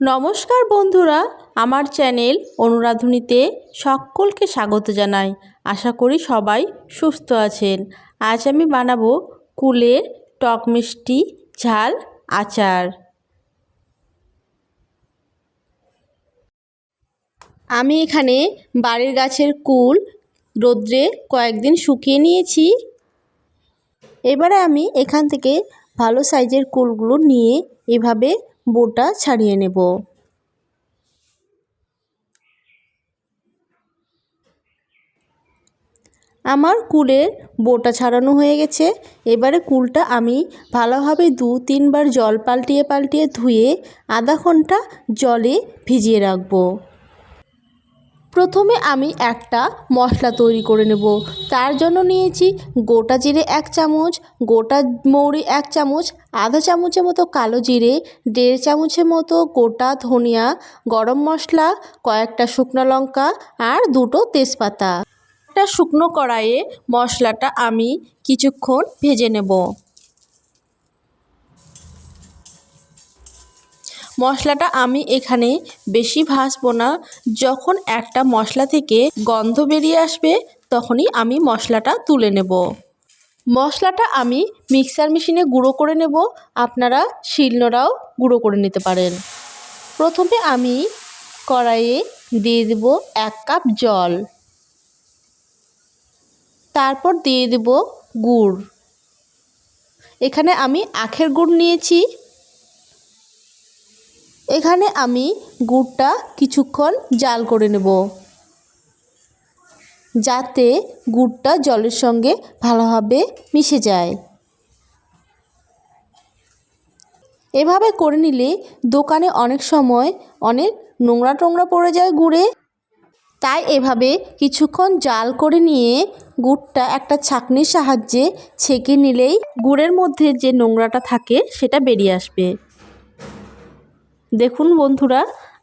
নমস্কার বন্ধুরা, আমার চ্যানেল অনুরাধুনীতে সকলকে স্বাগত জানাই। আশা করি সবাই সুস্থ আছেন। আজ আমি বানাবো কুলের টক মিষ্টি ঝাল আচার। আমি এখানে বাড়ির গাছের কুল রোদ্রে কয়েকদিন শুকিয়ে নিয়েছি। এবারে আমি এখান থেকে ভালো সাইজের কুলগুলো নিয়ে এভাবে বোটা ছাড়িয়ে নেব। আমার কুলের বোটা ছাড়ানো হয়ে গেছে। এবারে কুলটা আমি ভালোভাবে দু, তিনবার জল পাল্টিয়ে পাল্টিয়ে ধুয়ে আধা ঘণ্টা জলে ভিজিয়ে রাখব। প্রথমে আমি একটা মশলা তৈরি করে নেব। তার জন্য নিয়েছি গোটা জিরে এক চামচ, গোটা মৌরি এক চামচ, আধা চামচের মতো কালো জিরে, দেড় চামচের মতো গোটা ধনিয়া, গরম মশলা, কয়েকটা শুকনো লঙ্কা আর দুটো তেজপাতা। একটা শুকনো কড়াইয়ে মশলাটা আমি কিছুক্ষণ ভেজে নেব। মশলাটা আমি এখানে বেশি ভাজবো না। যখন একটা মশলা থেকে গন্ধ বেরিয়ে আসবে, তখনই আমি মশলাটা তুলে নেব। মশলাটা আমি মিক্সার মেশিনে গুঁড়ো করে নেব। আপনারা শিলনোড়াও গুঁড়ো করে নিতে পারেন। প্রথমে আমি কড়াইয়ে দিয়ে দেব এক কাপ জল। তারপর দিয়ে দেব গুড়। এখানে আমি আখের গুড় নিয়েছি। এখানে আমি গুড়টা কিছুক্ষণ জাল করে নেব। যাতে গুড়টা জলের সঙ্গে ভালোভাবে মিশে যায়। এভাবে করে নিলে দোকানে অনেক সময় অনেক নোংরা টোংরা পড়ে যায় গুড়ে। তাই এভাবে কিছুক্ষণ জাল করে নিয়ে গুড়টা একটা ছাঁকনির সাহায্যে ছেঁকে নিলেই গুড়ের মধ্যে যে নোংরাটা থাকে সেটা বেরিয়ে আসবে। দেখুন বন্ধুরা,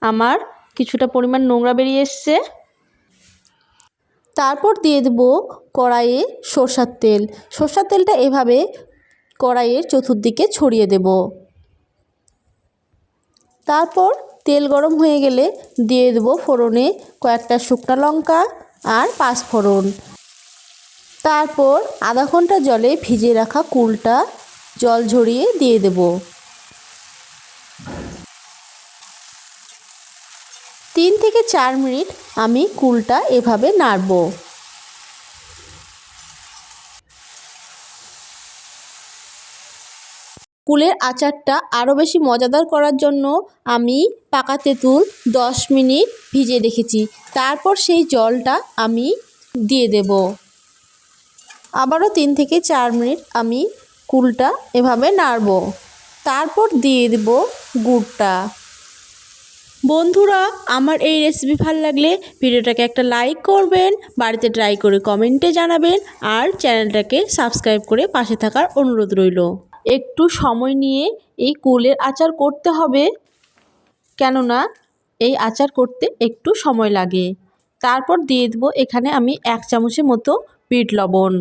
আমার কিছুটা পরিমাণ নোংরা বেরিয়ে এসছে। তারপর দিয়ে দেব কড়াইয়ে সর্ষার তেল। সর্ষার তেলটা এভাবে কড়াইয়ের চতুর্দিকে ছড়িয়ে দেব। তারপর তেল গরম হয়ে গেলে দিয়ে দেবো ফোড়নে কয়েকটা শুকনো লঙ্কা আর পাঁচ ফোড়ন। তারপর আধা ঘণ্টা জলে ভিজিয়ে রাখা কুলটা জল ঝরিয়ে দিয়ে দেবো। তিন থেকে চার মিনিট আমি কুলটা এভাবে নাড়ব। কুলের আচারটা আরও বেশি মজাদার করার জন্য আমি পাকা তেঁতুল দশ মিনিট ভিজিয়ে রেখেছি। তারপর সেই জলটা আমি দিয়ে দেব। আবারও তিন থেকে চার মিনিট আমি কুলটা এভাবে নাড়ব। তারপর দিয়ে দেব গুড়টা। বন্ধুরা, আমার এই রেসিপি ভালো লাগলে ভিডিওটাকে একটা লাইক করবেন, বাড়িতে ট্রাই করে কমেন্টে জানাবেন, আর চ্যানেলটাকে সাবস্ক্রাইব করে পাশে থাকার অনুরোধ রইল। একটু সময় নিয়ে এই কুলের আচার করতে হবে, কেননা এই আচার করতে একটু সময় লাগে। তারপর দিয়ে দেবো এখানে আমি এক চামচের মতো বিট লবণ।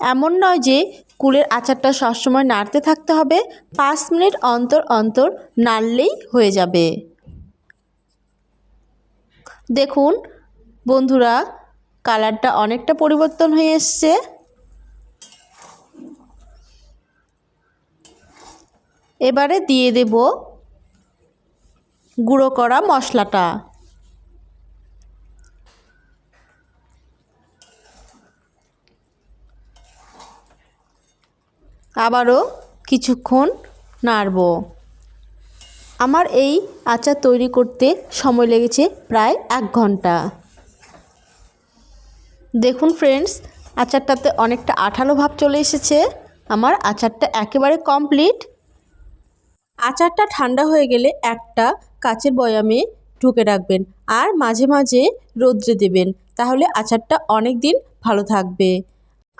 এমন নয় যে কুলের আচারটা সবসময় নাড়তে থাকতে হবে, পাঁচ মিনিট অন্তর অন্তর নাড়লেই হয়ে যাবে। দেখুন বন্ধুরা, কালারটা অনেকটা পরিবর্তন হয়ে এসছে। এবারে দিয়ে দেব গুঁড়ো করা মশলাটা। আবারও কিছুক্ষণ নাড়ব। আমার এই আচার তৈরি করতে সময় লেগেছে প্রায় এক ঘণ্টা। দেখুন ফ্রেন্ডস আচারটাতে অনেকটা আঠালো ভাব চলে এসেছে। আমার আচারটা একেবারে কমপ্লিট আচারটা ঠান্ডা হয়ে গেলে একটা কাচের বয়ামে ঢুকে রাখবেন আর মাঝে মাঝে রোদ্রে দেবেন। তাহলে আচারটা অনেক দিন ভালো থাকবে।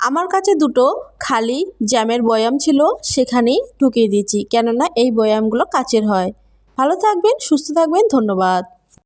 আমার কাছে দুটো খালি জ্যামের বয়াম ছিল, সেখানেই ঢুকিয়ে দিয়েছি। কেননা এই বয়ামগুলো কাচের হয়। ভালো থাকবেন, সুস্থ থাকবেন, ধন্যবাদ।